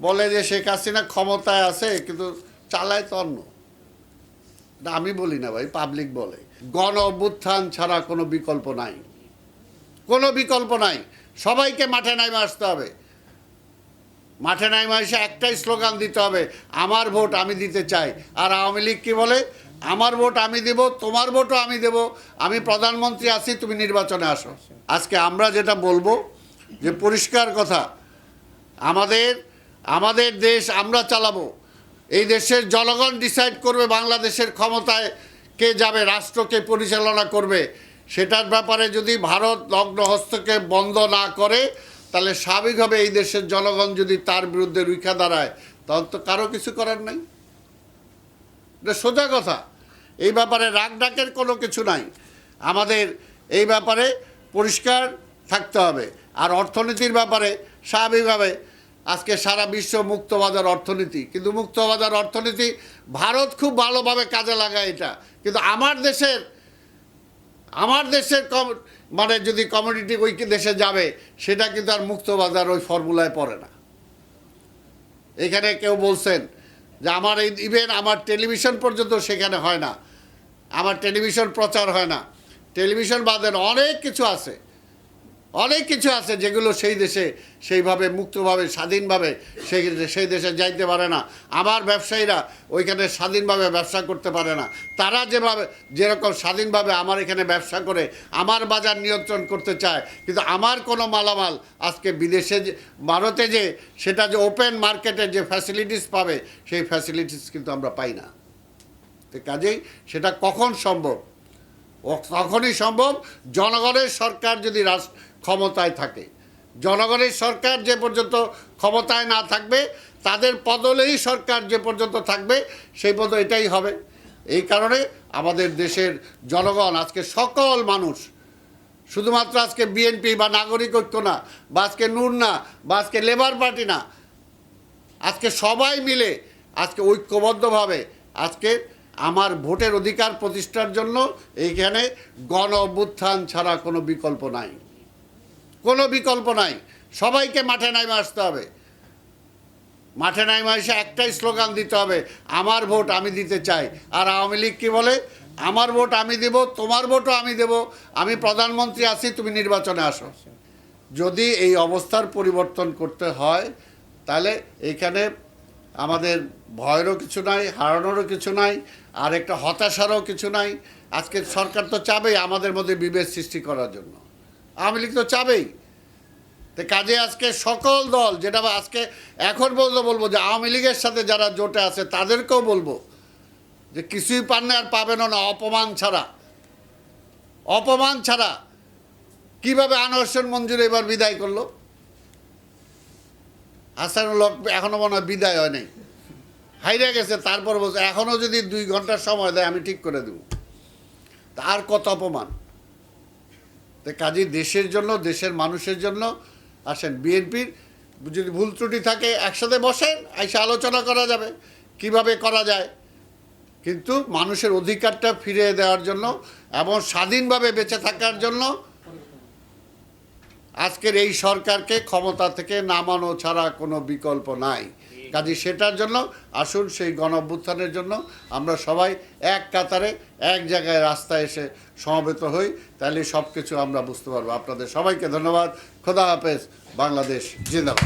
বলে যে শেখ হাসিনা ক্ষমতায় আছে, কিন্তু চালায় তো অন্য। আমি বলি না ভাই পাবলিক বলে। গণ অভ্যুত্থান ছাড়া কোনো বিকল্প নাই। কোনো বিকল্প নাই। সবাইকে মাঠে নামে আসতে হবে। মাঠে নামে এসে একটাই স্লোগান দিতে হবে, আমার ভোট আমি দিতে চাই। আর আওয়ামী লীগ কী বলে, আমার ভোট আমি দেব, তোমার ভোটও আমি দেব। আমি প্রধানমন্ত্রী আছি, তুমি নির্বাচনে আসো। আজকে আমরা যেটা বলব, যে পরিষ্কার কথা, আমাদের আমাদের দেশ আমরা চালাবো। এই দেশের জনগণ ডিসাইড করবে বাংলাদেশের ক্ষমতায় কে যাবে, রাষ্ট্রকে পরিচালনা করবে। সেটার ব্যাপারে যদি ভারত লগ্ন হস্তক্ষেপ বন্ধ না করে, তাহলে স্বাভাবিকভাবে এই দেশের জনগণ যদি তার বিরুদ্ধে রুখা দাঁড়ায়, তখন তো কারও কিছু করার নাই। এটা সোজা কথা। এই ব্যাপারে রাগ ডাকের কোনো কিছু নাই। আমাদের এই ব্যাপারে পরিষ্কার থাকতে হবে। আর অর্থনীতির ব্যাপারে স্বাভাবিকভাবে আজকে সারা বিশ্ব মুক্তবাজার অর্থনীতি। কিন্তু মুক্তবাজার অর্থনীতি ভারত খুব ভালোভাবে কাজে লাগায় এটা। কিন্তু আমার দেশের আমার দেশের কম মানে যদি কমিউনিটি ওই দেশে যাবে, সেটা কিন্তু আর মুক্তবাজার ওই ফর্মুলায় পড়ে না। এখানে কেউ বলছেন যে আমার এই ইভেন আমার টেলিভিশন পর্যন্ত সেখানে হয় না। আমার টেলিভিশন প্রচার হয় না। টেলিভিশন বাদের অনেক কিছু আছে। অনেক কিছু আছে যেগুলো সেই দেশে সেইভাবে, মুক্তভাবে, স্বাধীনভাবে সেই সেই দেশে যাইতে পারে না। আমার ব্যবসায়ীরা ওইখানে স্বাধীনভাবে ব্যবসা করতে পারে না। তারা যেভাবে, যেরকম স্বাধীনভাবে আমার এখানে ব্যবসা করে, আমার বাজার নিয়ন্ত্রণ করতে চায়, কিন্তু আমার কোনো মালামাল আজকে বিদেশে যে, ভারতে যে, সেটা যে ওপেন মার্কেটে যে ফ্যাসিলিটিস পাবে, সেই ফ্যাসিলিটিস কিন্তু আমরা পাই না। তো কাজেই সেটা কখন সম্ভব? তখনই সম্ভব। জনগণের সরকার যদি রাষ্ট্র ক্ষমতায় থাকে। জনগণের সরকার যে পর্যন্ত ক্ষমতায় না থাকবে, তাদের পদলেই সরকার যে পর্যন্ত থাকবে, সেই পর্যন্ত এটাই হবে। এই কারণে আমাদের দেশের জনগণ, আজকে সকল মানুষ, শুধুমাত্র আজকে বিএনপি বা নাগরিক ঐক্য না, বা আজকে নূর না, বা আজকে লেবার পার্টি না, আজকে সবাই মিলে আজকে ঐক্যবদ্ধভাবে আজকে আমার ভোটের অধিকার প্রতিষ্ঠার জন্য এইখানে গণ অভ্যুত্থান ছাড়া কোনো বিকল্প নাই। কোনো বিকল্প নাই। সবাইকে মাঠে নামে আসতে হবে। মাঠে নামে এসে একটাই স্লোগান দিতে হবে, আমার ভোট আমি দিতে চাই। আর আওয়ামী লীগ কী বলে? আমার ভোট আমি দেব, তোমার ভোটও আমি দেব। আমি প্রধানমন্ত্রী আছি, তুমি নির্বাচনে আসো। যদি এই অবস্থার পরিবর্তন করতে হয়, তাহলে এখানে আমাদের ভয়েরও কিছু নাই, হারানোরও কিছু নাই, আর একটা হতাশারও কিছু নাই। আজকে সরকার তো চাবেই আমাদের মধ্যে বিভেদ সৃষ্টি করার জন্য। আওয়ামী লীগ তো চাবেই। তো কাজে আজকে সকল দল, যেটা আজকে এখন বলতে বলব যে আওয়ামী লীগের সাথে যারা জোটে আছে, তাদেরকেও বলব যে কিছুই পান না আর পাবেনও না, অপমান ছাড়া। অপমান ছাড়া। কীভাবে আনোয়ার মঞ্জুর এবার বিদায় করল? হাসানুল হক এখনও মনে হয় বিদায় হয় নাই। হাইরে গেছে, তারপর বলছে এখনও যদি দুই ঘণ্টার সময় দেয়, আমি ঠিক করে দেব। তার কত অপমান? তো কাজী দেশের জন্য, দেশের মানুষের জন্য, আসেন, বিএনপির যদি ভুল ত্রুটি থাকে, একসাথে বসেন, এসে আলোচনা করা যাবে, কীভাবে করা যায়। কিন্তু মানুষের অধিকারটা ফিরিয়ে দেওয়ার জন্য এবং স্বাধীনভাবে বেঁচে থাকার জন্য আজকের এই সরকারকে ক্ষমতা থেকে নামানো ছাড়া কোনো বিকল্প নাই। কাজে সেটার জন্য আসুন, সেই গণ অভ্যুত্থানের জন্য আমরা সবাই এক কাতারে, এক জায়গায় রাস্তায় এসে সমবেত হই, তাহলে সব কিছু আমরা বুঝতে পারব। আপনাদের সবাইকে ধন্যবাদ। খোদা হাফেজ। বাংলাদেশ জিন্দাবাদ।